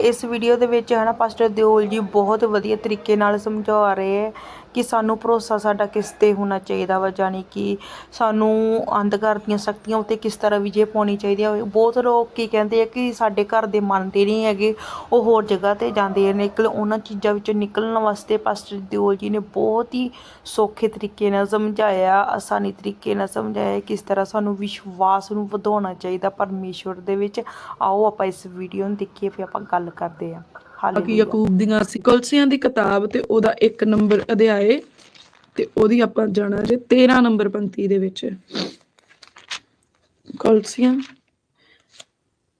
ਇਸ ਵੀਡੀਓ ਦੇ ਵਿੱਚ ਹਨਾ, ਪਾਸਟਰ ਦਿਓਲ ਜੀ ਬਹੁਤ ਵਧੀਆ ਤਰੀਕੇ ਨਾਲ ਸਮਝਾ ਰਹੇ ਹੈ ਕਿ ਸਾਨੂੰ ਭਰੋਸਾ ਸਾਡਾ ਕਿਸ ਤੇ ਹੋਣਾ ਚਾਹੀਦਾ ਵਾ, ਜਾਣੀ ਕਿ ਸਾਨੂੰ ਅੰਧਕਾਰ ਦੀਆਂ ਸ਼ਕਤੀਆਂ ਉੱਤੇ ਕਿਸ ਤਰ੍ਹਾਂ ਵਿਜੇ ਪਾਉਣੀ ਚਾਹੀਦੀ ਹੈ ਬਹੁਤ ਲੋਕ ਕੀ ਕਹਿੰਦੇ ਆ ਕਿ ਸਾਡੇ ਘਰ ਦੇ ਮੰਨਦੇ ਨਹੀਂ ਹੈਗੇ, ਉਹ ਹੋਰ ਜਗ੍ਹਾ ਤੇ ਜਾਂਦੇ ਆ। ਨਿਕਲ, ਉਹਨਾਂ ਚੀਜ਼ਾਂ ਵਿੱਚੋਂ ਨਿਕਲਣ ਵਾਸਤੇ ਪਾਸਟਰ ਦਿਓਲ ਜੀ ਨੇ ਬਹੁਤ ਹੀ ਸੌਖੇ ਤਰੀਕੇ ਨਾਲ ਸਮਝਾਇਆ, ਆਸਾਨੀ ਤਰੀਕੇ ਨਾਲ ਸਮਝਾਇਆ ਕਿਸ ਤਰ੍ਹਾਂ ਸਾਨੂੰ ਵਿਸ਼ਵਾਸ ਨੂੰ ਵਧਾਉਣਾ ਚਾਹੀਦਾ ਪਰਮੇਸ਼ਵਰ ਦੇ ਵਿੱਚ। ਆਓ ਆਪਾਂ ਇਸ ਵੀਡੀਓ ਨੂੰ ਦੇਖੀਏ, ਫਿਰ ਆਪਾਂ ਗੱਲ ਕਰਦੇ ਹਾਂ ਕਿ ਹਾਲੇਲੂਇਆ ਯਾਕੂਬ ਦੀਆਂ ਸੀ ਕਲਸੀਆਂ ਦੀ ਕਿਤਾਬ ਤੇ ਉਹਦਾ ਇੱਕ ਨੰਬਰ ਅਧਿਆਏ ਤੇ ਉਹਦੀ ਆਪਾਂ ਜਾਣਾ ਜੇ 13 ਨੰਬਰ ਪੰਕਤੀ ਦੇ ਵਿੱਚ। ਕਲਸੀਆਂ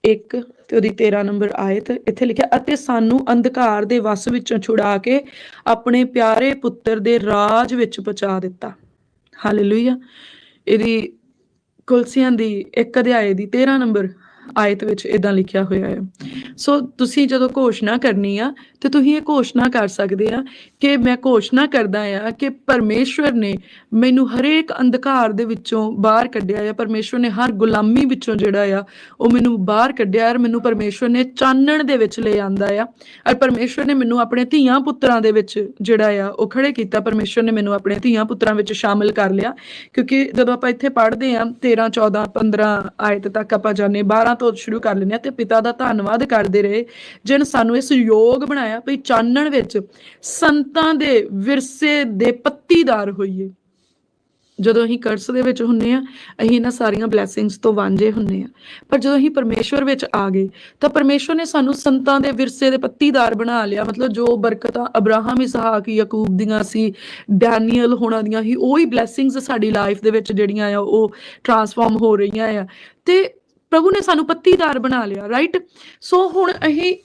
ਇੱਕ ਤੇ ਉਹਦੀ 13 ਨੰਬਰ ਆਇਤ ਇੱਥੇ ਲਿਖਿਆ ਅਤੇ ਸਾਨੂੰ ਅੰਧਕਾਰ ਦੇ ਵਸ ਵਿੱਚੋਂ ਛੁਡਾ ਕੇ ਆਪਣੇ ਪਿਆਰੇ ਪੁੱਤਰ ਦੇ ਰਾਜ ਵਿੱਚ ਪਹੁੰਚਾ ਦਿੱਤਾ। ਹਾਲੇਲੂਇਆ ਇਹਦੀ ਕੁਲਸੀਆਂ ਦੀ ਇੱਕ ਅਧਿਆਏ ਦੀ 13 ਨੰਬਰ ਆਇਤ ਵਿੱਚ ਇਦਾਂ ਲਿਖਿਆ ਹੋਇਆ ਹੈ। ਸੋ ਤੁਸੀਂ ਜਦੋਂ ਘੋਸ਼ਣਾ ਕਰਨੀ ਆ, ਤੇ ਤੁਸੀਂ ਇਹ ਘੋਸ਼ਣਾ ਕਰ ਸਕਦੇ ਆ ਕਿ ਮੈਂ ਘੋਸ਼ਣਾ ਕਰਦਾ ਆ ਕਿ ਪਰਮੇਸ਼ਵਰ ਨੇ ਮੈਨੂੰ ਹਰੇਕ ਅੰਧਕਾਰ ਦੇ ਵਿੱਚੋਂ ਬਾਹਰ ਕੱਢਿਆ ਆ। ਪਰਮੇਸ਼ਵਰ ਨੇ ਹਰ ਗੁਲਾਮੀ ਵਿੱਚੋਂ ਜਿਹੜਾ ਆ, ਉਹ ਮੈਨੂੰ ਬਾਹਰ ਕੱਢਿਆ ਔਰ ਮੈਨੂੰ ਪਰਮੇਸ਼ਵਰ ਨੇ ਚਾਨਣ ਦੇ ਵਿੱਚ ਲੈ ਆਂਦਾ ਆ। ਔਰ ਪਰਮੇਸ਼ਵਰ ਨੇ ਮੈਨੂੰ ਆਪਣੇ ਧੀਆਂ ਪੁੱਤਰਾਂ ਦੇ ਵਿੱਚ ਜਿਹੜਾ ਆ, ਉਹ ਖੜੇ ਕੀਤਾ। ਪਰਮੇਸ਼ਵਰ ਨੇ ਮੈਨੂੰ ਆਪਣੇ ਧੀਆਂ ਪੁੱਤਰਾਂ ਵਿੱਚ ਸ਼ਾਮਿਲ ਕਰ ਲਿਆ। ਕਿਉਂਕਿ ਜਦੋਂ ਆਪਾਂ ਇੱਥੇ ਪੜ੍ਹਦੇ ਆ 13 14 15 ਆਇਤ ਤੱਕ ਆਪਾਂ ਜਾਣੇ 12 ਤੋਂ ਸ਼ੁਰੂ ਕਰ ਲੈਂਦੇ ਆ ਤੇ ਪਿਤਾ ਦਾ ਧੰਨਵਾਦ ਕਰਦੇ ਰਹੇ ਜਿਨ ਸਾਨੂੰ ਇਸ ਯੋਗ ਬਣਾਇਆ ਭਈ ਚਾਨਣ ਵਿੱਚ ਸੰਤਾਂ ਦੇ ਵਿਰਸੇ ਦੇ ਪੱਤੀਦਾਰ ਹੋਈਏ। ਜਦੋਂ ਅਸੀਂ ਕਰਸ ਦੇ ਵਿੱਚ ਹੁੰਨੇ ਆ ਅਸੀਂ ਇਹਨਾਂ ਸਾਰੀਆਂ ਬਲੇਸਿੰਗਸ ਤੋਂ ਵਾਂਝੇ ਹੁੰਨੇ ਆ ਪਰ ਜਦੋਂ ਅਸੀਂ ਪਰਮੇਸ਼ਵਰ ਵਿੱਚ ਆ ਗਏ, ਤਾਂ ਪਰਮੇਸ਼ਵਰ ਨੇ ਸਾਨੂੰ ਸੰਤਾਂ ਦੇ ਵਿਰਸੇ ਦੇ ਪੱਤੀਦਾਰ ਬਣਾ ਲਿਆ। ਮਤਲਬ ਜੋ ਬਰਕਤਾਂ ਅਬਰਾਹਮ, ਇਸਹਾਕ, ਯਾਕੂਬ ਦੀਆਂ ਸੀ, ਡੈਨੀਅਲ ਹੋਣਾ ਦੀਆਂ ਸੀ ਹੀ ਉਹੀ ਬਲੇਸਿੰਗਸ ਸਾਡੀ ਲਾਈਫ ਦੇ ਵਿੱਚ ਜਿਹੜੀਆਂ ਆ, ਉਹ ਟਰਾਂਸਫਾਰਮ ਹੋ ਰਹੀਆਂ ਆ। ਤੇ ਪ੍ਰਭੂ ਨੇ ਸਾਨੂੰ ਪੱਤੀਦਾਰ ਬਣਾ ਲਿਆ ਰਾਈਟ ਸੋ ਹੁਣ ਅਸੀਂ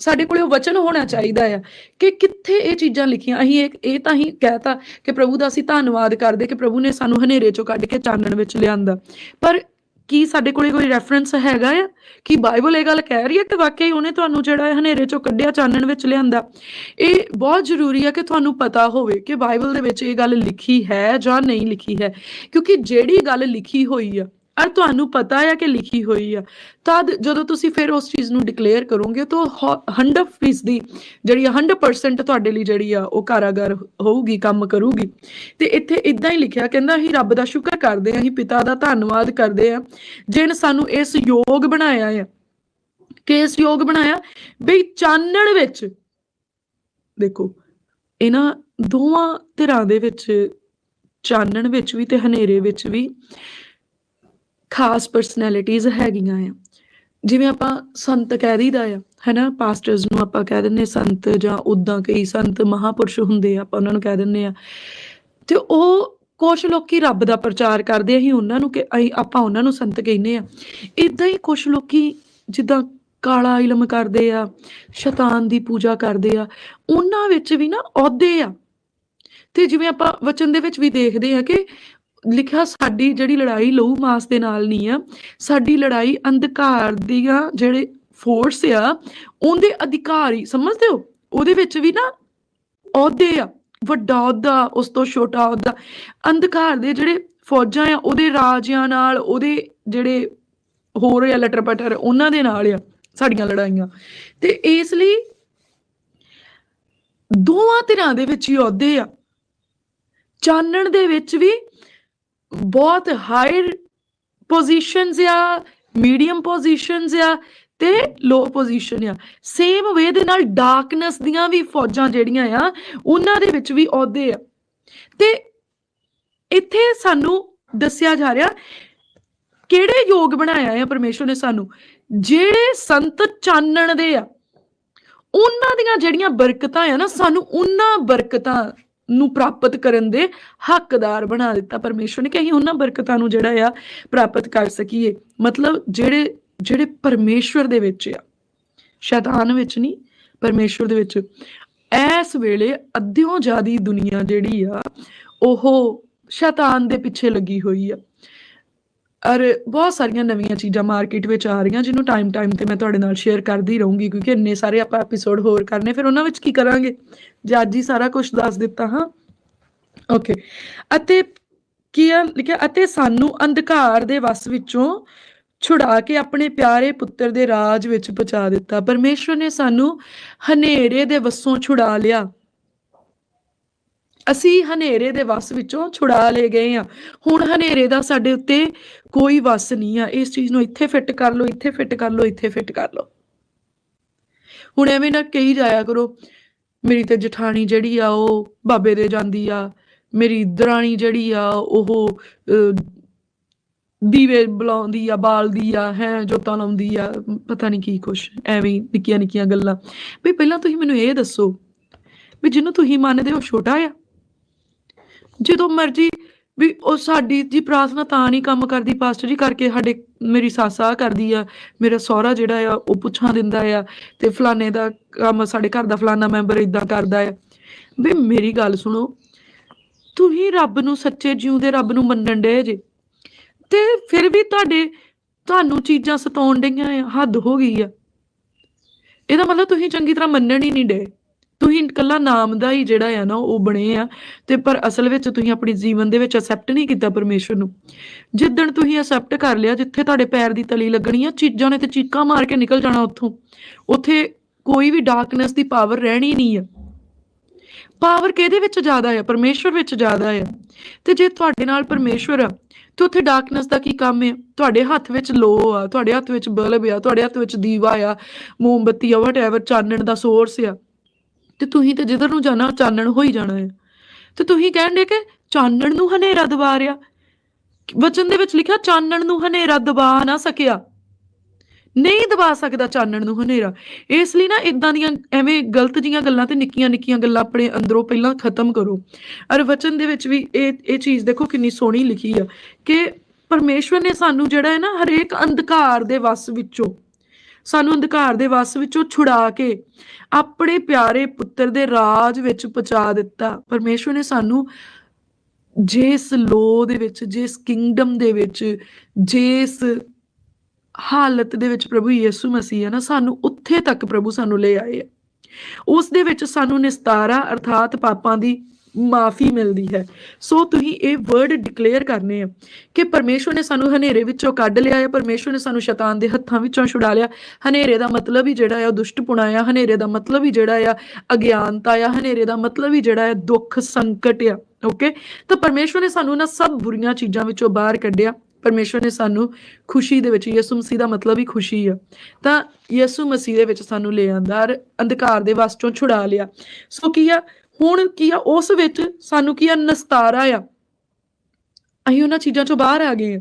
ਸਾਡੇ ਕੋਲੇ ਉਹ ਵਚਨ ਹੋਣਾ ਚਾਹੀਦਾ ਆ ਕਿ ਕਿੱਥੇ ਇਹ ਚੀਜ਼ਾਂ ਲਿਖੀਆਂ ਅਸੀਂ ਇਹ ਇਹ ਤਾਂ ਹੀ ਕਹਿਤਾ ਕਿ ਪ੍ਰਭੂ ਦਾ ਅਸੀਂ ਧੰਨਵਾਦ ਕਰਦੇ ਕਿ ਪ੍ਰਭੂ ਨੇ ਸਾਨੂੰ ਹਨੇਰੇ ਚੋਂ ਕੱਢ ਕੇ ਚਾਨਣ ਵਿੱਚ ਲਿਆਂਦਾ। ਪਰ ਕੀ ਸਾਡੇ ਕੋਲੇ ਕੋਈ ਰੈਫਰੈਂਸ ਹੈਗਾ ਆ? ਕਿ ਬਾਈਬਲ ਇਹ ਗੱਲ ਕਹਿ ਰਹੀ ਹੈ ਕਿ ਵਾਕਈ ਉਹਨੇ ਤੁਹਾਨੂੰ ਜਿਹੜਾ ਹਨੇਰੇ ਚੋਂ ਕੱਢਿਆ, ਚਾਨਣ ਵਿੱਚ ਲਿਆਂਦਾ? ਇਹ ਬਹੁਤ ਜ਼ਰੂਰੀ ਹੈ ਕਿ ਤੁਹਾਨੂੰ ਪਤਾ ਹੋਵੇ ਕਿ ਬਾਈਬਲ ਦੇ ਵਿੱਚ ਇਹ ਗੱਲ ਲਿਖੀ ਹੈ ਜਾਂ ਨਹੀਂ ਲਿਖੀ ਹੈ, ਕਿਉਂਕਿ ਜਿਹੜੀ ਗੱਲ ਲਿਖੀ ਹੋਈ ਆ ਔਰ ਤੁਹਾਨੂੰ ਪਤਾ ਹੈ ਕਿ ਲਿਖੀ ਹੋਈ ਆ। ਤਦ ਜਦੋਂ ਤੁਸੀਂ ਫਿਰ ਉਸ ਚੀਜ਼ ਨੂੰ ਡਿਕਲੇਅਰ ਕਰੋਗੇ, ਤਾਂ 100% ਦੀ ਜਿਹੜੀ 100% ਤੁਹਾਡੇ ਲਈ ਜਿਹੜੀ ਆ, ਉਹ ਕਾਰਾਗਰ ਹੋਊਗੀ, ਕੰਮ ਕਰੂਗੀ। ਤੇ ਇੱਥੇ ਇਦਾਂ ਹੀ ਲਿਖਿਆ, ਕਹਿੰਦਾ ਅਸੀਂ ਰੱਬ ਦਾ ਸ਼ੁਕਰ ਕਰਦੇ ਹਾਂ ਅਸੀਂ ਪਿਤਾ ਦਾ ਧੰਨਵਾਦ ਕਰਦੇ ਹਾਂ ਜਿਨ ਸਾਨੂੰ ਇਸ ਯੋਗ ਬਣਾਇਆ ਆ। ਕਿ ਇਸ ਯੋਗ ਬਣਾਇਆ? ਬਈ ਚਾਨਣ ਵਿੱਚ। ਦੇਖੋ, ਇਹਨਾਂ ਦੋਵਾਂ ਧਿਰਾਂ ਦੇ ਵਿੱਚ ਚਾਨਣ ਵਿੱਚ ਵੀ ਤੇ ਹਨੇਰੇ ਵਿੱਚ ਵੀ ਖਾਸ ਪਰਸਨੈਲਿਟੀਆਂ ਹੈਗੀਆਂ ਆ। ਜਿਵੇਂ ਆਪਾਂ ਸੰਤ ਕਹਿ ਦਈਦਾ ਆ, ਹੈਨਾ ਪਾਸਟਰਸ ਨੂੰ ਆਪਾਂ ਕਹਿ ਦਿੰਨੇ ਸੰਤ ਜਾਂ ਉਦਾਂ ਕਈ ਸੰਤ ਮਹਾਪੁਰਸ਼ ਹੁੰਦੇ ਆ, ਆਪਾਂ ਉਹਨਾਂ ਨੂੰ ਕਹਿ ਦਿੰਨੇ ਆ ਤੇ ਉਹ ਕੁਝ ਲੋਕੀ ਰੱਬ ਦਾ ਪ੍ਰਚਾਰ ਕਰਦੇ ਅਸੀਂ ਉਹਨਾਂ ਨੂੰ ਕਿ ਅਸੀਂ, ਆਪਾਂ ਉਹਨਾਂ ਨੂੰ ਸੰਤ ਕਹਿੰਦੇ ਆ ਇਦਾਂ ਹੀ ਕੁਝ ਲੋਕੀ ਜਿੱਦਾਂ ਕਾਲਾ ਇਲਮ ਕਰਦੇ ਆ, ਸ਼ੈਤਾਨ ਦੀ ਪੂਜਾ ਕਰਦੇ ਆ, ਉਹਨਾਂ ਵਿੱਚ ਵੀ ਨਾ ਅਹੁਦੇ ਆ। ਤੇ ਜਿਵੇਂ ਆਪਾਂ ਵਚਨ ਦੇ ਵਿੱਚ ਵੀ ਦੇਖਦੇ ਆ ਕਿ ਲਿਖਿਆ, ਸਾਡੀ ਜਿਹੜੀ ਲੜਾਈ ਲਹੂ ਮਾਸ ਦੇ ਨਾਲ ਨਹੀਂ ਆ, ਸਾਡੀ ਲੜਾਈ ਅੰਧਕਾਰ ਦੀਆਂ ਜਿਹੜੇ ਫੋਰਸ ਆ, ਉਹਦੇ ਅਧਿਕਾਰੀ ਸਮਝਦੇ ਹੋ? ਉਹਦੇ ਵਿੱਚ ਵੀ ਨਾ ਅਹੁਦੇ ਆ, ਵੱਡਾ ਅਹੁਦਾ, ਉਸ ਤੋਂ ਛੋਟਾ ਅਹੁਦਾ। ਅੰਧਕਾਰ ਦੇ ਜਿਹੜੇ ਫੌਜਾਂ ਆ, ਉਹਦੇ ਰਾਜਿਆਂ ਨਾਲ, ਉਹਦੇ ਜਿਹੜੇ ਹੋਰ ਆ ਲਟਰ ਪਟਰ ਉਹਨਾਂ ਦੇ ਨਾਲ ਆ, ਸਾਡੀਆਂ ਲੜਾਈਆਂ। ਤੇ ਇਸ ਲਈ ਦੋਵਾਂ ਧਿਰਾਂ ਦੇ ਵਿੱਚ ਹੀ ਅਹੁਦੇ ਆ। ਚਾਨਣ ਦੇ ਵਿੱਚ ਵੀ ਬਹੁਤ ਹਾਇਰ ਪੋਜੀਸ਼ਨਸ ਆ ਮੀਡੀਅਮ ਪੋਜੀਸ਼ਨਸ ਆ ਤੇ ਲੋ ਪੋਜੀਸ਼ਨ ਆ। ਸੇਮ ਵੇ ਦੇ ਨਾਲ ਡਾਰਕਨੈਸ ਦੀਆਂ ਵੀ ਫੌਜਾਂ ਜਿਹੜੀਆਂ ਆ, ਉਹਨਾਂ ਦੇ ਵਿੱਚ ਵੀ ਅਹੁਦੇ ਆ। ਤੇ ਇੱਥੇ ਸਾਨੂੰ ਦੱਸਿਆ ਜਾ ਰਿਹਾ, ਕਿਹੜੇ ਯੋਗ ਬਣਾਇਆ ਆ ਪਰਮੇਸ਼ਵਰ ਨੇ ਸਾਨੂੰ? ਜਿਹੜੇ ਸੰਤ ਚਾਨਣ ਦੇ ਆ, ਉਹਨਾਂ ਦੀਆਂ ਜਿਹੜੀਆਂ ਬਰਕਤਾਂ ਆ ਨਾ, ਸਾਨੂੰ ਉਹਨਾਂ ਬਰਕਤਾਂ ਨੂੰ ਪ੍ਰਾਪਤ ਕਰਨ ਦੇ ਹੱਕਦਾਰ ਬਣਾ ਦਿੱਤਾ ਪਰਮੇਸ਼ਵਰ ਨੇ ਕਿ ਅਸੀਂ ਉਹਨਾਂ ਬਰਕਤਾਂ ਨੂੰ ਜਿਹੜਾ ਆ ਪ੍ਰਾਪਤ ਕਰ ਸਕੀਏ। ਮਤਲਬ ਜਿਹੜੇ ਜਿਹੜੇ ਪਰਮੇਸ਼ਵਰ ਦੇ ਵਿੱਚ ਆ, ਸ਼ੈਤਾਨ ਵਿੱਚ ਨਹੀਂ, ਪਰਮੇਸ਼ਵਰ ਦੇ ਵਿੱਚ। ਇਸ ਵੇਲੇ ਅੱਧਿਓਂ ਜ਼ਿਆਦੀ ਦੁਨੀਆ ਜਿਹੜੀ ਆ, ਉਹ ਸ਼ੈਤਾਨ ਦੇ ਪਿੱਛੇ ਲੱਗੀ ਹੋਈ ਆ। ਔਰ ਬਹੁਤ ਸਾਰੀਆਂ ਨਵੀਆਂ ਚੀਜ਼ਾਂ ਮਾਰਕੀਟ ਵਿੱਚ ਆ ਰਹੀਆਂ, ਜਿਹਨੂੰ ਟਾਈਮ ਟਾਈਮ ਤੇ ਮੈਂ ਤੁਹਾਡੇ ਨਾਲ ਸ਼ੇਅਰ ਕਰਦੀ ਰਹੂੰਗੀ, ਕਿਉਂਕਿ ਇੰਨੇ ਸਾਰੇ ਆਪਾਂ ਐਪੀਸੋਡ ਹੋਰ ਕਰਨੇ, ਫਿਰ ਉਹਨਾਂ ਵਿੱਚ ਕੀ ਕਰਾਂਗੇ? ਜੇ ਅੱਜ ਹੀ ਸਾਰਾ ਕੁਝ ਦੱਸ ਦਿੱਤਾ, ਹਾਂ? ਓਕੇ ਅਤੇ ਕੀ ਆ, ਲਿਖਿਆ, ਅਤੇ ਸਾਨੂੰ ਅੰਧਕਾਰ ਦੇ ਵਸ ਵਿੱਚੋਂ ਛੁਡਾ ਕੇ ਆਪਣੇ ਪਿਆਰੇ ਪੁੱਤਰ ਦੇ ਰਾਜ ਵਿੱਚ ਪਹੁੰਚਾ ਦਿੱਤਾ। ਪਰਮੇਸ਼ਵਰ ਨੇ ਸਾਨੂੰ ਹਨੇਰੇ ਦੇ ਵਸੋਂ ਛੁਡਾ ਲਿਆ। ਅਸੀਂ ਹਨੇਰੇ ਦੇ ਵਸ ਵਿੱਚੋਂ ਛੁਡਾ ਲਏ ਗਏ ਆ ਹੁਣ ਹਨੇਰੇ ਦਾ ਸਾਡੇ ਉੱਤੇ ਕੋਈ ਵਸ ਨਹੀਂ ਆ, ਇਸ ਚੀਜ਼ ਨੂੰ ਇੱਥੇ ਫਿੱਟ ਕਰ ਲਓ, ਇੱਥੇ ਫਿੱਟ ਕਰ ਲਓ, ਇੱਥੇ ਫਿੱਟ ਕਰ ਲਓ। ਹੁਣ ਐਵੇਂ ਨਾ ਕਹੀ ਜਾਇਆ ਕਰੋ, ਮੇਰੀ ਤੇ ਜਠਾਣੀ ਜਿਹੜੀ ਆ, ਉਹ ਬਾਬੇ ਦੇ ਜਾਂਦੀ ਆ, ਮੇਰੀ ਦਰਾਣੀ ਜਿਹੜੀ ਆ, ਉਹ ਦੀਵੇ ਬੁਲਾਉਂਦੀ ਆ, ਬਾਲਦੀ ਆ, ਹੈ, ਜੋਤਾਂ ਲਾਉਂਦੀ ਆ, ਪਤਾ ਨਹੀਂ ਕੀ ਕੁਛ, ਐਵੇਂ ਨਿੱਕੀਆਂ ਨਿੱਕੀਆਂ ਗੱਲਾਂ। ਵੀ ਪਹਿਲਾਂ ਤੁਸੀਂ ਮੈਨੂੰ ਇਹ ਦੱਸੋ ਵੀ ਜਿਹਨੂੰ ਤੁਸੀਂ ਮੰਨਦੇ ਹੋ ਛੋਟਾ ਆ, ਜਦੋਂ ਮਰਜ਼ੀ ਵੀ ਉਹ ਸਾਡੀ ਜੀ ਪ੍ਰਾਰਥਨਾ ਤਾਂ ਨਹੀਂ ਕੰਮ ਕਰਦੀ, ਪਾਸਟਰ ਜੀ ਕਰਕੇ ਸਾਡੇ, ਮੇਰੀ ਸੱਸ ਆ ਕਰਦੀ ਆ, ਮੇਰਾ ਸਹੁਰਾ ਜਿਹੜਾ ਆ, ਉਹ ਪੁੱਛਾਂ ਦਿੰਦਾ ਆ ਤੇ ਫਲਾਣੇ ਦਾ ਕੰਮ ਸਾਡੇ ਘਰ ਦਾ ਫਲਾਣਾ ਮੈਂਬਰ ਇਦਾਂ ਕਰਦਾ ਆ। ਵੀ ਮੇਰੀ ਗੱਲ ਸੁਣੋ, ਤੁਸੀਂ ਰੱਬ ਨੂੰ ਸੱਚੇ ਜਿਉਂਦੇ ਰੱਬ ਨੂੰ ਮੰਨਣ ਦੇ ਜੇ, ਤੇ ਫਿਰ ਵੀ ਤੁਹਾਡੇ, ਤੁਹਾਨੂੰ ਚੀਜ਼ਾਂ ਸਤਾਉਣ ਡਈਆਂ ਆ, ਹੱਦ ਹੋ ਗਈ ਆ। ਇਹਦਾ ਮਤਲਬ ਤੁਸੀਂ ਚੰਗੀ ਤਰ੍ਹਾਂ ਮੰਨਣ ਹੀ ਨਹੀਂ ਡੇ ਤੁਸੀਂ ਇਕੱਲਾ ਨਾਮ ਦਾ ਹੀ ਜਿਹੜਾ ਆ ਨਾ, ਉਹ ਬਣੇ ਆ। ਤੇ ਪਰ ਅਸਲ ਵਿੱਚ ਤੁਸੀਂ ਆਪਣੀ ਜੀਵਨ ਦੇ ਵਿੱਚ ਅਸੈਪਟ ਨਹੀਂ ਕੀਤਾ ਪਰਮੇਸ਼ਰ ਨੂੰ। ਜਿੱਦਣ ਤੁਸੀਂ ਅਸੈਪਟ ਕਰ ਲਿਆ, ਜਿੱਥੇ ਤੁਹਾਡੇ ਪੈਰ ਦੀ ਤਲੀ ਲੱਗਣੀ ਆ, ਚੀਜ਼ਾਂ ਨੇ ਤੇ ਚੀਕਾਂ ਮਾਰ ਕੇ ਨਿਕਲ ਜਾਣਾ ਉੱਥੋਂ। ਉੱਥੇ ਕੋਈ ਵੀ ਡਾਰਕਨੈਸ ਦੀ ਪਾਵਰ ਰਹਿਣੀ ਨਹੀਂ ਆ। ਪਾਵਰ ਕਿਹਦੇ ਵਿੱਚ ਜ਼ਿਆਦਾ ਆ? ਪਰਮੇਸ਼ਵਰ ਵਿੱਚ ਜ਼ਿਆਦਾ ਆ। ਤੇ ਜੇ ਤੁਹਾਡੇ ਨਾਲ ਪਰਮੇਸ਼ਵਰ ਆ, ਤੇ ਉੱਥੇ ਡਾਰਕਨੈਸ ਦਾ ਕੀ ਕੰਮ ਹੈ ਤੁਹਾਡੇ ਹੱਥ ਵਿੱਚ ਲੋ ਆ, ਤੁਹਾਡੇ ਹੱਥ ਵਿੱਚ ਬਲਬ ਆ, ਤੁਹਾਡੇ ਹੱਥ ਵਿੱਚ ਦੀਵਾ ਆ, ਮੋਮਬੱਤੀ ਆ ਵਟਐਵਰ ਚਾਨਣ ਦਾ ਸੋਰਸ ਆ। ਤੇ ਤੁਸੀਂ ਤੇ ਜਿੱਧਰ ਨੂੰ ਜਾਣਾ ਚਾਨਣ ਹੋ ਹੀ ਜਾਣਾ ਹੈ ਤੇ ਤੁਸੀਂ ਕਹਿੰਦੇ ਕਿ ਚਾਨਣ ਨੂੰ ਹਨੇਰਾ ਦਬਾ ਰਿਆ। ਵਚਨ ਦੇ ਵਿੱਚ ਲਿਖਿਆ, ਚਾਨਣ ਨੂੰ ਹਨੇਰਾ ਦਬਾ ਨਾ ਸਕਿਆ। ਨਹੀਂ ਦਬਾ ਸਕਦਾ ਚਾਨਣ ਨੂੰ ਹਨੇਰਾ। ਇਸ ਲਈ ਨਾ ਇਦਾਂ ਦੀਆਂ ਐਵੇਂ ਗਲਤ ਜੀਆਂ ਗੱਲਾਂ ਤੇ ਨਿੱਕੀਆਂ ਨਿੱਕੀਆਂ ਗੱਲਾਂ ਆਪਣੇ ਅੰਦਰੋਂ ਪਹਿਲਾਂ ਖਤਮ ਕਰੋ। ਅਰ ਵਚਨ ਦੇ ਵਿੱਚ ਵੀ ਇਹ ਇਹ ਚੀਜ਼ ਦੇਖੋ ਕਿੰਨੀ ਸੋਹਣੀ ਲਿਖੀ ਆ ਕਿ ਪਰਮੇਸ਼ਵਰ ਨੇ ਸਾਨੂੰ ਜਿਹੜਾ ਹੈ ਨਾ ਹਰੇਕ ਅੰਧਕਾਰ ਦੇ ਵਸ ਵਿੱਚੋਂ ਸਾਨੂੰ ਅੰਧਕਾਰ ਦੇ ਵਸ ਵਿੱਚੋਂ ਛੁਡਾ ਕੇ ਆਪਣੇ ਪਿਆਰੇ ਪੁੱਤਰ ਦੇ ਰਾਜ ਵਿੱਚ ਪਹੁੰਚਾ ਦਿੱਤਾ। ਪਰਮੇਸ਼ਵਰ ਨੇ ਸਾਨੂੰ ਜਿਸ ਲੋ ਦੇ ਵਿੱਚ, ਜਿਸ ਕਿੰਗਡਮ ਦੇ ਵਿੱਚ, ਜਿਸ ਹਾਲਤ ਦੇ ਵਿੱਚ ਪ੍ਰਭੂ ਯਿਸੂ ਮਸੀਹ ਹੈ ਨਾ, ਸਾਨੂੰ ਉੱਥੇ ਤੱਕ ਪ੍ਰਭੂ ਸਾਨੂੰ ਲੈ ਆਏ ਆ। ਉਸ ਦੇ ਵਿੱਚ ਸਾਨੂੰ ਨਿਸਤਾਰਾ ਅਰਥਾਤ ਪਾਪਾਂ ਦੀ ਮਾਫੀ ਮਿਲਦੀ ਹੈ। ਸੋ ਤੁਸੀਂ ਇਹ ਵਰਡ ਡਿਕਲੇਅਰ ਕਰਨੇ ਆ ਕਿ ਪਰਮੇਸ਼ਵਰ ਨੇ ਸਾਨੂੰ ਹਨੇਰੇ ਵਿੱਚੋਂ ਕੱਢ ਲਿਆ ਹੈ ਪਰਮੇਸ਼ਵਰ ਨੇ ਸਾਨੂੰ ਸ਼ੈਤਾਨ ਦੇ ਹੱਥਾਂ ਵਿੱਚੋਂ ਛੁਡਾ ਲਿਆ। ਹਨੇਰੇ ਦਾ ਮਤਲਬ ਹੀ ਜਿਹੜਾ ਆ ਦੁਸ਼ਟਪੁਣਾ ਆ, ਹਨੇਰੇ ਦਾ ਮਤਲਬ ਹੀ ਜਿਹੜਾ ਆ ਅਗਿਆਨਤਾ ਆ, ਹਨੇਰੇ ਦਾ ਮਤਲਬ ਹੀ ਜਿਹੜਾ ਆ ਦੁੱਖ ਸੰਕਟ ਆ। ਓਕੇ ਤਾਂ ਪਰਮੇਸ਼ਵਰ ਨੇ ਸਾਨੂੰ ਨਾ ਸਭ ਬੁਰੀਆਂ ਚੀਜ਼ਾਂ ਵਿੱਚੋਂ ਬਾਹਰ ਕੱਢਿਆ। ਪਰਮੇਸ਼ਵਰ ਨੇ ਸਾਨੂੰ ਖੁਸ਼ੀ ਦੇ ਵਿੱਚ, ਯਿਸੂ ਮਸੀਹ ਦਾ ਮਤਲਬ ਹੀ ਖੁਸ਼ੀ ਆ। ਤਾਂ ਯਿਸੂ ਮਸੀਹ ਦੇ ਵਿੱਚ ਸਾਨੂੰ ਲੈ ਆਂਦਾ ਅੰਧਕਾਰ ਦੇ ਵਸ ਚੋਂ ਛੁਡਾ ਲਿਆ। ਸੋ ਕੀ ਆ? ਹੁਣ ਕੀ ਆ ਉਸ ਵਿੱਚ ਸਾਨੂੰ ਕੀ ਆ ਨਸਤਾਰਾ ਆ। ਅਸੀਂ ਉਹਨਾਂ ਚੀਜ਼ਾਂ ਚੋਂ ਬਾਹਰ ਆ ਗਏ ਆ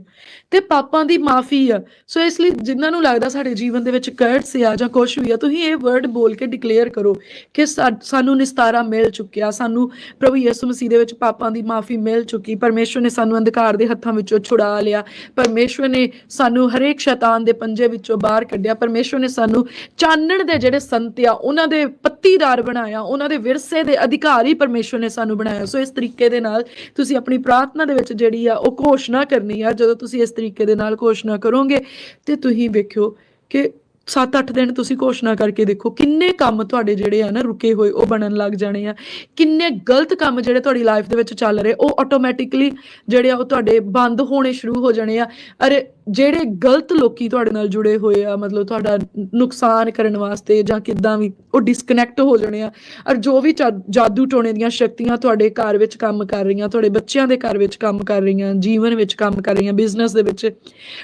ਤੇ ਪਾਪਾਂ ਦੀ ਮਾਫੀ ਆ। ਸੋ ਇਸ ਲਈ ਜਿਨ੍ਹਾਂ ਨੂੰ ਲੱਗਦਾ ਸਾਡੇ ਜੀਵਨ ਦੇ ਵਿੱਚ ਕਰਟਸ ਆ ਜਾਂ ਕੁਝ ਵੀ ਆ, ਤੁਸੀਂ ਇਹ ਵਰਡ ਬੋਲ ਕੇ ਡਿਕਲੇਅਰ ਕਰੋ ਕਿ ਸਾ- ਸਾਨੂੰ ਨਿਸਤਾਰਾ ਮਿਲ ਚੁੱਕਿਆ, ਸਾਨੂੰ ਪ੍ਰਭੂ ਯਿਸੂ ਮਸੀਹ ਦੇ ਵਿੱਚ ਪਾਪਾਂ ਦੀ ਮਾਫੀ ਮਿਲ ਚੁੱਕੀ। ਪਰਮੇਸ਼ਵਰ ਨੇ ਸਾਨੂੰ ਅੰਧਕਾਰ ਦੇ ਹੱਥਾਂ ਵਿੱਚੋਂ ਛੁਡਾ ਲਿਆ। ਪਰਮੇਸ਼ਵਰ ਨੇ ਸਾਨੂੰ ਹਰੇਕ ਸ਼ੈਤਾਨ ਦੇ ਪੰਜੇ ਵਿੱਚੋਂ ਬਾਹਰ ਕੱਢਿਆ। ਪਰਮੇਸ਼ਵਰ ਨੇ ਸਾਨੂੰ ਚਾਨਣ ਦੇ ਜਿਹੜੇ ਸੰਤ ਆ, ਉਹਨਾਂ ਦੇ ਪੱਤੀਦਾਰ ਬਣਾਇਆ। ਉਹਨਾਂ ਦੇ ਵਿਰਸੇ ਦੇ ਅਧਿਕਾਰੀ ਪਰਮੇਸ਼ਵਰ ਨੇ ਸਾਨੂੰ ਬਣਾਇਆ। ਸੋ ਇਸ ਤਰੀਕੇ ਦੇ ਨਾਲ ਤੁਸੀਂ ਆਪਣੀ ਪ੍ਰਾਰਥਨਾ ਦੇ ਵਿੱਚ ਜਿਹੜੀ ਆ ਉਹ ਘੋਸ਼ਣਾ ਕਰਨੀ ਆ, ਜਦੋਂ ਤੁਸੀਂ ਇਸ ਤਰੀਕੇ ਦੇ ਨਾਲ ਘੋਸ਼ਣਾ ਕਰੋਗੇ ਤੇ ਤੁਸੀਂ ਵੇਖਿਓ ਕਿ 7-8 ਦਿਨ ਤੁਸੀਂ ਘੋਸ਼ਣਾ ਕਰਕੇ ਦੇਖੋ ਕਿੰਨੇ ਕੰਮ ਤੁਹਾਡੇ ਜਿਹੜੇ ਆ ਨਾ ਰੁਕੇ ਹੋਏ, ਉਹ ਬਣਨ ਲੱਗ ਜਾਣੇ ਆ। ਕਿੰਨੇ ਗਲਤ ਕੰਮ ਜਿਹੜੇ ਤੁਹਾਡੀ ਲਾਈਫ ਦੇ ਵਿੱਚ ਚੱਲ ਰਹੇ, ਉਹ ਆਟੋਮੈਟਿਕਲੀ ਜਿਹੜੇ ਆ, ਉਹ ਤੁਹਾਡੇ ਬੰਦ ਹੋਣੇ ਸ਼ੁਰੂ ਹੋ ਜਾਣੇ ਆ। ਅਰੇ, ਜਿਹੜੇ ਗਲਤ ਲੋਕੀ ਤੁਹਾਡੇ ਨਾਲ ਜੁੜੇ ਹੋਏ ਆ, ਮਤਲਬ ਤੁਹਾਡਾ ਨੁਕਸਾਨ ਕਰਨ ਵਾਸਤੇ ਜਾਂ ਕਿੱਦਾਂ ਵੀ ਉਹ ਡਿਸਕਨੈਕਟ ਹੋ ਜਾਣੇ ਆ ਔਰ ਜੋ ਵੀ ਚਾ- ਜਾਦੂ ਟੋਣੇ ਦੀਆਂ ਸ਼ਕਤੀਆਂ ਤੁਹਾਡੇ ਘਰ ਵਿੱਚ ਕੰਮ ਕਰ ਰਹੀਆਂ, ਤੁਹਾਡੇ ਬੱਚਿਆਂ ਦੇ ਘਰ ਵਿੱਚ ਕੰਮ ਕਰ ਰਹੀਆਂ, ਜੀਵਨ ਵਿੱਚ ਕੰਮ ਕਰ ਰਹੀਆਂ ਬਿਜ਼ਨਸ ਦੇ ਵਿੱਚ,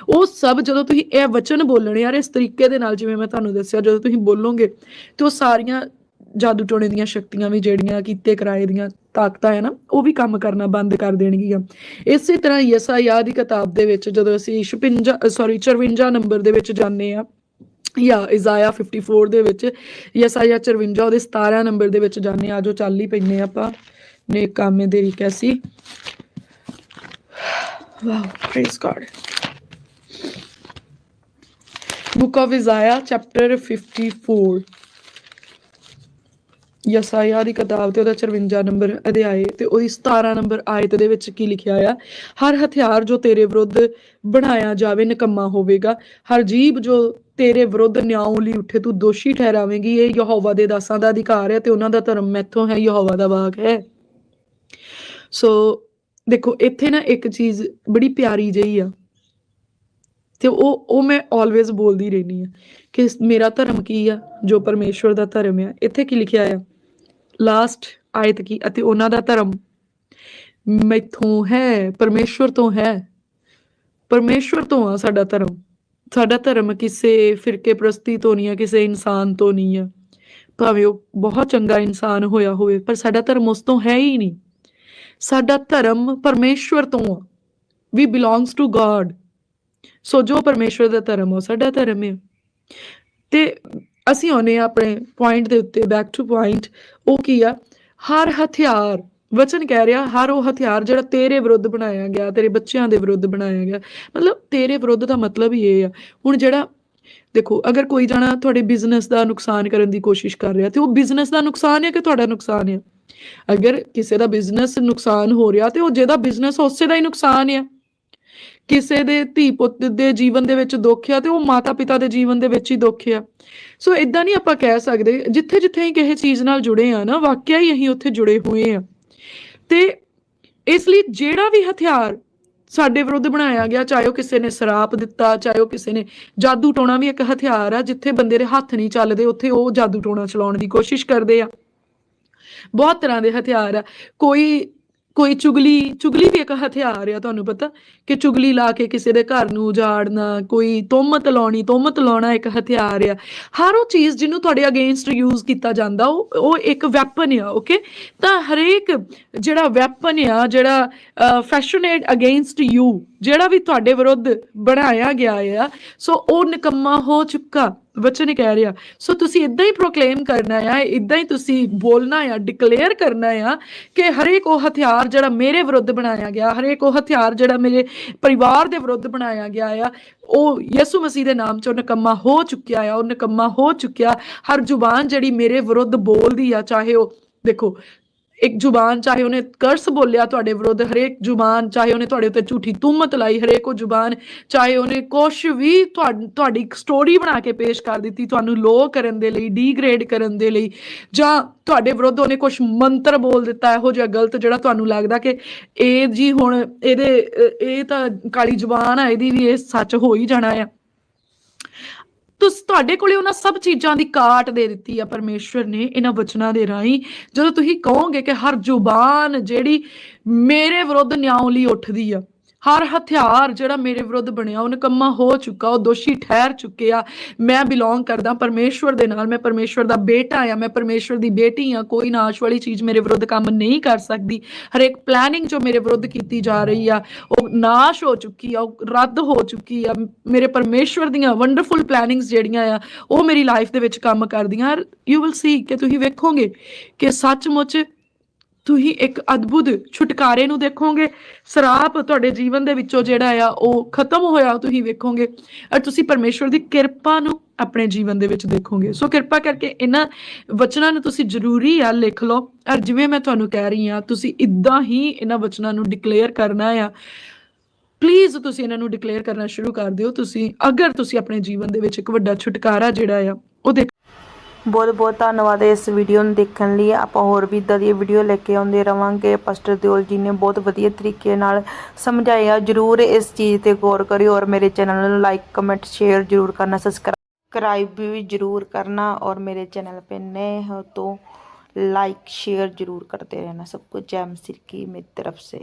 ਉਹ ਸਭ ਜਦੋਂ ਤੁਸੀਂ ਇਹ ਵਚਨ ਬੋਲਣੇ ਯਾਰ ਇਸ ਤਰੀਕੇ ਦੇ ਨਾਲ ਜਿਵੇਂ ਮੈਂ ਤੁਹਾਨੂੰ ਦੱਸਿਆ, ਜਦੋਂ ਤੁਸੀਂ ਬੋਲੋਗੇ ਤੇ ਉਹ ਸਾਰੀਆਂ ਜਾਦੂ ਟੋਣੇ ਦੀਆਂ ਸ਼ਕਤੀਆਂ ਵੀ ਜਿਹੜੀਆਂ ਕੀਤੇ ਕਿਰਾਏ ਦੀਆਂ ਤਾਕਤਾਂ ਹੈ ਨਾ, ਉਹ ਵੀ ਕੰਮ ਕਰਨਾ ਬੰਦ ਕਰ ਦੇਣਗੀਆਂ। ਇਸੇ ਤਰ੍ਹਾਂ ਯਸਾਇਆ ਦੀ ਕਿਤਾਬ ਦੇ ਵਿੱਚ ਜਦੋਂ ਅਸੀਂ 56 ਸੌਰੀ 54 ਨੰਬਰ ਦੇ ਵਿੱਚ ਜਾਂਦੇ ਆ ਜਾਂ ਇਜ਼ਾਇਆ 54 ਦੇ ਵਿੱਚ, ਯਸਾਇਆ 54 ਉਹਦੇ 17 ਨੰਬਰ ਦੇ ਵਿੱਚ ਜਾਂਦੇ ਆ ਜੋ ਚੱਲ ਹੀ ਪੈਨੇ ਆਪਾਂ ਨੇ ਕਾਮੇ ਦੇਰੀ ਕੈਸੀ। Wow praise God book of Isaiah chapter 54 ਯਸਾਇਆ ਦੀ ਕਿਤਾਬ ਤੇ ਉਹਦਾ 54 ਨੰਬਰ ਅਧਿਆਏ ਤੇ ਉਹਦੀ 17 ਨੰਬਰ ਆਇਤ ਦੇ ਵਿੱਚ ਕੀ ਲਿਖਿਆ ਆ? ਹਰ ਹਥਿਆਰ ਜੋ ਤੇਰੇ ਵਿਰੁੱਧ ਬਣਾਇਆ ਜਾਵੇ, ਨਿਕੰਮਾ ਹੋਵੇਗਾ। ਹਰ ਜੀਬ ਜੋ ਤੇਰੇ ਵਿਰੁੱਧ ਨਿਆਂ ਲਈ ਉੱਠੇ, ਤੂੰ ਦੋਸ਼ੀ ਠਹਿਰਾਵੇਂਗੀ। ਇਹ ਯਹੋਵਾ ਦੇ ਦਾਸਾਂ ਦਾ ਅਧਿਕਾਰ ਹੈ ਤੇ ਉਹਨਾਂ ਦਾ ਧਰਮ ਮੈਥੋਂ ਹੈ, ਯਹੋਵਾ ਦਾ ਵਾਕ ਹੈ। ਸੋ ਦੇਖੋ, ਇੱਥੇ ਨਾ ਇੱਕ ਚੀਜ਼ ਬੜੀ ਪਿਆਰੀ ਜਿਹੀ ਆ। ਤੇ ਉਹ ਉਹ ਮੈਂ ਆਲਵੇਜ਼ ਬੋਲਦੀ ਰਹਿੰਦੀ ਆ ਕਿ ਮੇਰਾ ਧਰਮ ਕੀ ਆ, ਜੋ ਪਰਮੇਸ਼ਵਰ ਦਾ ਧਰਮ ਆ, ਇੱਥੇ ਕੀ ਲਿਖਿਆ ਆ? ਲਾਸਟ ਆਇਤ ਕੀ ਅਤੇ ਉਹਨਾਂ ਦਾ ਧਰਮ? ਮੈਥੋਂ ਹੈ, ਪਰਮੇਸ਼ਵਰ ਤੋਂ ਹੈ। ਪਰਮੇਸ਼ਵਰ ਤੋਂ ਆ ਸਾਡਾ ਧਰਮ। ਸਾਡਾ ਧਰਮ ਕਿਸੇ ਫਿਰਕੇ ਪ੍ਰਸਤੀ ਤੋਂ ਨਹੀਂ ਆ, ਕਿਸੇ ਇਨਸਾਨ ਤੋਂ ਨਹੀਂ ਆ। ਭਾਵੇਂ ਉਹ ਬਹੁਤ ਚੰਗਾ ਇਨਸਾਨ ਹੋਇਆ ਹੋਵੇ, ਪਰ ਸਾਡਾ ਧਰਮ ਉਸ ਤੋਂ ਹੈ ਹੀ ਨਹੀਂ। ਸਾਡਾ ਧਰਮ ਪਰਮੇਸ਼ਵਰ ਤੋਂ ਆ। We belongs to God so ਜੋ ਪਰਮੇਸ਼ਵਰ ਦਾ ਧਰਮ ਆ, ਸਾਡਾ ਧਰਮ ਹੈ। ਤੇ ਅਸੀਂ ਆਉਨੇ ਆ ਆਪਣੇ ਪੁਆਇੰਟ ਦੇ ਉੱਤੇ ਬੈਕ ਟੂ ਪੁਆਇੰਟ ਉਹ ਕੀ ਆ? ਹਰ ਹਥਿਆਰ ਵਚਨ ਕਹਿ ਰਿਹਾ ਹਰ ਉਹ ਹਥਿਆਰ ਜਿਹੜਾ ਤੇਰੇ ਵਿਰੁੱਧ ਬਣਾਇਆ ਗਿਆ ਤੇਰੇ ਬੱਚਿਆਂ ਦੇ ਵਿਰੁੱਧ ਬਣਾਇਆ ਗਿਆ। ਮਤਲਬ ਤੇਰੇ ਵਿਰੁੱਧ ਦਾ ਮਤਲਬ ਹੀ ਇਹ ਆ। ਹੁਣ ਜਿਹੜਾ ਦੇਖੋ ਅਗਰ ਕੋਈ ਜਣਾ ਤੁਹਾਡੇ ਬਿਜ਼ਨਸ ਦਾ ਨੁਕਸਾਨ ਕਰਨ ਦੀ ਕੋਸ਼ਿਸ਼ ਕਰ ਰਿਹਾ ਤੇ ਉਹ ਬਿਜ਼ਨਸ ਦਾ ਨੁਕਸਾਨ ਹੈ ਕਿ ਤੁਹਾਡਾ ਨੁਕਸਾਨ ਹੈ? ਅਗਰ ਕਿਸੇ ਦਾ ਬਿਜ਼ਨਸ ਨੁਕਸਾਨ ਹੋ ਰਿਹਾ ਤੇ ਉਹ ਜਿਹਦਾ ਬਿਜ਼ਨਸ ਉਸੇ ਦਾ ਹੀ ਨੁਕਸਾਨ ਹੈ ਕਿਸੇ ਦੇ ਧੀ ਪੁੱਤ ਦੇ ਜੀਵਨ ਦੇ ਵਿੱਚ ਦੁੱਖ ਆ ਤੇ ਉਹ ਮਾਤਾ ਪਿਤਾ ਦੇ ਜੀਵਨ ਦੇ ਵਿੱਚ ਹੀ ਦੁੱਖ ਆ। ਸੋ ਇਦਾਂ ਨਹੀਂ ਆਪਾਂ ਕਹਿ ਸਕਦੇ। ਜਿੱਥੇ ਜਿੱਥੇ ਅਸੀਂ ਕਿਸੇ ਚੀਜ਼ ਨਾਲ ਜੁੜੇ ਆ ਨਾ, ਵਾਕਿਆ ਹੀ ਅਸੀਂ ਉੱਥੇ ਜੁੜੇ ਹੋਏ ਆ। ਤੇ ਇਸ ਲਈ ਜਿਹੜਾ ਵੀ ਹਥਿਆਰ ਸਾਡੇ ਵਿਰੁੱਧ ਬਣਾਇਆ ਗਿਆ, ਚਾਹੇ ਉਹ ਕਿਸੇ ਨੇ ਸਰਾਪ ਦਿੱਤਾ, ਚਾਹੇ ਉਹ ਕਿਸੇ ਨੇ ਜਾਦੂ ਟੋਣਾ ਵੀ ਇੱਕ ਹਥਿਆਰ ਆ, ਜਿੱਥੇ ਬੰਦੇ ਦੇ ਹੱਥ ਨਹੀਂ ਚੱਲਦੇ, ਉੱਥੇ ਉਹ ਜਾਦੂ ਟੋਣਾ ਚਲਾਉਣ ਦੀ ਕੋਸ਼ਿਸ਼ ਕਰਦੇ ਆ। ਬਹੁਤ ਤਰ੍ਹਾਂ ਦੇ ਹਥਿਆਰ ਆ। ਕੋਈ ਕੋਈ ਚੁਗਲੀ ਚੁਗਲੀ ਵੀ ਇੱਕ ਹਥਿਆਰ ਆ ਤੁਹਾਨੂੰ ਪਤਾ ਕਿ ਚੁਗਲੀ ਲਾ ਕੇ ਕਿਸੇ ਦੇ ਘਰ ਨੂੰ ਉਜਾੜਨਾ, ਕੋਈ ਤੋਮਤ ਲਾਉਣੀ, ਤੋਮਤ ਲਾਉਣਾ ਇੱਕ ਹਥਿਆਰ ਆ। ਹਰ ਉਹ ਚੀਜ਼ ਜਿਹਨੂੰ ਤੁਹਾਡੇ ਅਗੇਂਸਟ ਯੂਜ਼ ਕੀਤਾ ਜਾਂਦਾ, ਉਹ ਉਹ ਇੱਕ ਵੈਪਨ ਆ ਓਕੇ ਤਾਂ ਹਰੇਕ ਜਿਹੜਾ ਵੈਪਨ ਆ, ਜਿਹੜਾ ਫੈਸ਼ਨੇਟ ਅਗੇਂਸਟ ਯੂ ਜਿਹੜਾ ਵੀ ਤੁਹਾਡੇ ਵਿਰੁੱਧ ਬਣਾਇਆ ਗਿਆ ਆ, ਸੋ ਉਹ ਨਿਕੰਮਾ ਹੋ ਚੁੱਕਾ। ਵਚਨ ਕਹਿ ਰਿਹਾ। ਸੋ ਤੁਸੀਂ ਇਦਾਂ ਹੀ ਪ੍ਰੋਕਲੇਮ ਕਰਨਾ ਆ ਇਦਾਂ ਹੀ ਤੁਸੀਂ ਬੋਲਣਾ ਆ ਡਿਕਲੇਅਰ ਕਰਨਾ ਆ ਕਿ ਹਰੇਕ ਉਹ ਹਥਿਆਰ ਜਿਹੜਾ ਮੇਰੇ ਵਿਰੁੱਧ ਬਣਾਇਆ ਗਿਆ, ਹਰੇਕ ਉਹ ਹਥਿਆਰ ਜਿਹੜਾ ਮੇਰੇ ਪਰਿਵਾਰ ਦੇ ਵਿਰੁੱਧ ਬਣਾਇਆ ਗਿਆ ਆ, ਉਹ ਯਿਸੂ ਮਸੀਹ ਦੇ ਨਾਮ ਚੋਂ ਉਹ ਨਿਕੰਮਾ ਹੋ ਚੁੱਕਿਆ ਆ, ਉਹ ਨਿਕੰਮਾ ਹੋ ਚੁੱਕਿਆ। ਹਰ ਜ਼ੁਬਾਨ ਜਿਹੜੀ ਮੇਰੇ ਵਿਰੁੱਧ ਬੋਲਦੀ ਆ, ਚਾਹੇ ਉਹ ਦੇਖੋ ਇੱਕ ਜ਼ੁਬਾਨ ਚਾਹੇ ਉਹਨੇ ਕਰਸ ਬੋਲਿਆ ਤੁਹਾਡੇ ਵਿਰੁੱਧ, ਹਰੇਕ ਜ਼ੁਬਾਨ ਚਾਹੇ ਉਹਨੇ ਤੁਹਾਡੇ ਉੱਤੇ ਝੂਠੀ ਤੁਹਮਤ ਲਾਈ, ਹਰੇਕ ਉਹ ਜ਼ੁਬਾਨ ਚਾਹੇ ਉਹਨੇ ਕੁਛ ਵੀ ਤੁਹਾ- ਤੁਹਾਡੀ ਸਟੋਰੀ ਬਣਾ ਕੇ ਪੇਸ਼ ਕਰ ਦਿੱਤੀ ਤੁਹਾਨੂੰ ਲੋ ਕਰਨ ਦੇ ਲਈ ਡੀਗ੍ਰੇਡ ਕਰਨ ਦੇ ਲਈ ਜਾਂ ਤੁਹਾਡੇ ਵਿਰੁੱਧ ਉਹਨੇ ਕੁਝ ਮੰਤਰ ਬੋਲ ਦਿੱਤਾ, ਇਹੋ ਜਿਹਾ ਗਲਤ ਜਿਹੜਾ ਤੁਹਾਨੂੰ ਲੱਗਦਾ ਕਿ ਇਹ ਜੀ ਹੁਣ ਇਹਦੇ, ਇਹ ਤਾਂ ਕਾਲੀ ਜ਼ੁਬਾਨ ਆ, ਇਹਦੀ ਵੀ ਇਹ ਸੱਚ ਹੋ ਹੀ ਜਾਣਾ ਆ। ਤੁਸ, ਤੁਹਾਡੇ ਕੋਲੇ ਉਹਨਾਂ ਸਭ ਚੀਜ਼ਾਂ ਦੀ ਕਾਟ ਦੇ ਦਿੱਤੀ ਆ ਪਰਮੇਸ਼ਵਰ ਨੇ ਇਹਨਾਂ ਵਚਨਾਂ ਦੇ ਰਾਹੀਂ। ਜਦੋਂ ਤੁਸੀਂ ਕਹੋਗੇ ਕਿ ਹਰ ਜ਼ੁਬਾਨ ਜਿਹੜੀ ਮੇਰੇ ਵਿਰੁੱਧ ਨਿਆਂ ਲਈ ਉੱਠਦੀ ਆ ਹਰ ਹਥਿਆਰ ਜਿਹੜਾ ਮੇਰੇ ਵਿਰੁੱਧ ਬਣਿਆ, ਉਹ ਨਿਕੰਮਾ ਹੋ ਚੁੱਕਾ, ਉਹ ਦੋਸ਼ੀ ਠਹਿਰ ਚੁੱਕੇ ਆ। ਮੈਂ ਬਿਲੋਂਗ ਕਰਦਾ ਪਰਮੇਸ਼ਵਰ ਦੇ ਨਾਲ, ਮੈਂ ਪਰਮੇਸ਼ਵਰ ਦਾ ਬੇਟਾ ਆ, ਮੈਂ ਪਰਮੇਸ਼ਵਰ ਦੀ ਬੇਟੀ ਆ, ਕੋਈ ਨਾਸ਼ ਵਾਲੀ ਚੀਜ਼ ਮੇਰੇ ਵਿਰੁੱਧ ਕੰਮ ਨਹੀਂ ਕਰ ਸਕਦੀ। ਹਰੇਕ ਪਲੈਨਿੰਗ ਜੋ ਮੇਰੇ ਵਿਰੁੱਧ ਕੀਤੀ ਜਾ ਰਹੀ ਆ, ਉਹ ਨਾਸ਼ ਹੋ ਚੁੱਕੀ ਆ, ਉਹ ਰੱਦ ਹੋ ਚੁੱਕੀ ਆ। ਮੇਰੇ ਪਰਮੇਸ਼ਵਰ ਦੀਆਂ ਵੰਡਰਫੁਲ ਪਲੈਨਿੰਗਸ ਜਿਹੜੀਆਂ ਆ, ਉਹ ਮੇਰੀ ਲਾਈਫ ਦੇ ਵਿੱਚ ਕੰਮ ਕਰਦੀਆਂ। ਯੂ ਵਿਲ ਸੀ ਕਿ ਤੁਸੀਂ ਵੇਖੋਗੇ ਕਿ ਸੱਚਮੁੱਚ ਤੁਸੀਂ ਇੱਕ ਅਦਭੁਤ ਛੁਟਕਾਰੇ ਨੂੰ ਦੇਖੋਗੇ, ਸਰਾਪ ਤੁਹਾਡੇ ਜੀਵਨ ਦੇ ਵਿੱਚੋਂ ਜਿਹੜਾ ਆ, ਉਹ ਖਤਮ ਹੋਇਆ ਤੁਸੀਂ ਵੇਖੋਗੇ, ਔਰ ਤੁਸੀਂ ਪਰਮੇਸ਼ਵਰ ਦੀ ਕਿਰਪਾ ਨੂੰ ਆਪਣੇ ਜੀਵਨ ਦੇ ਵਿੱਚ ਦੇਖੋਗੇ। ਸੋ ਕਿਰਪਾ ਕਰਕੇ ਇਹਨਾਂ ਵਚਨਾਂ ਨੂੰ ਤੁਸੀਂ ਜ਼ਰੂਰੀ ਆ ਲਿਖ ਲਓ। ਔਰ ਜਿਵੇਂ ਮੈਂ ਤੁਹਾਨੂੰ ਕਹਿ ਰਹੀ ਆ ਤੁਸੀਂ ਇਦਾਂ ਹੀ ਇਹਨਾਂ ਵਚਨਾਂ ਨੂੰ ਡਿਕਲੇਅਰ ਕਰਨਾ ਆ। ਪਲੀਜ਼ ਤੁਸੀਂ ਇਹਨਾਂ ਨੂੰ ਡਿਕਲੇਅਰ ਕਰਨਾ ਸ਼ੁਰੂ ਕਰ ਦਿਓ। ਤੁਸੀਂ ਅਗਰ ਤੁਸੀਂ ਆਪਣੇ ਜੀਵਨ ਦੇ ਵਿੱਚ ਇੱਕ ਵੱਡਾ ਛੁਟਕਾਰਾ ਜਿਹੜਾ ਆ, ਉਹ ਦੇਖ। ਬਹੁਤ ਬਹੁਤ ਧੰਨਵਾਦ ਇਸ ਵੀਡੀਓ ਨੂੰ ਦੇਖਣ ਲਈ। ਆਪਾਂ ਹੋਰ ਵੀ ਇਦਾਂ ਦੀ ਵੀਡੀਓ ਲੈ ਕੇ ਆਉਂਦੇ ਰਵਾਂਗੇ। ਪਸਟਰ ਦਿਓਲ ਜੀ ਨੇ ਬਹੁਤ ਵਧੀਆ ਤਰੀਕੇ ਨਾਲ ਸਮਝਾਇਆ। ਜਰੂਰ ਇਸ ਚੀਜ਼ ਤੇ ਗੌਰ ਕਰਿਓ ਔਰ ਮੇਰੇ ਚੈਨਲ ਨੂੰ ਲਾਈਕ ਕਮੈਂਟ ਸ਼ੇਅਰ ਜਰੂਰ ਕਰਨਾ ਸਬਸਕ੍ਰਾਈਬ ਵੀ ਜਰੂਰ ਕਰਨਾ ਔਰ ਮੇਰੇ ਚੈਨਲ पे नए हो तो लाइक शेयर जरूर करते रहना सबको जैम सिर की मेरी तरफ से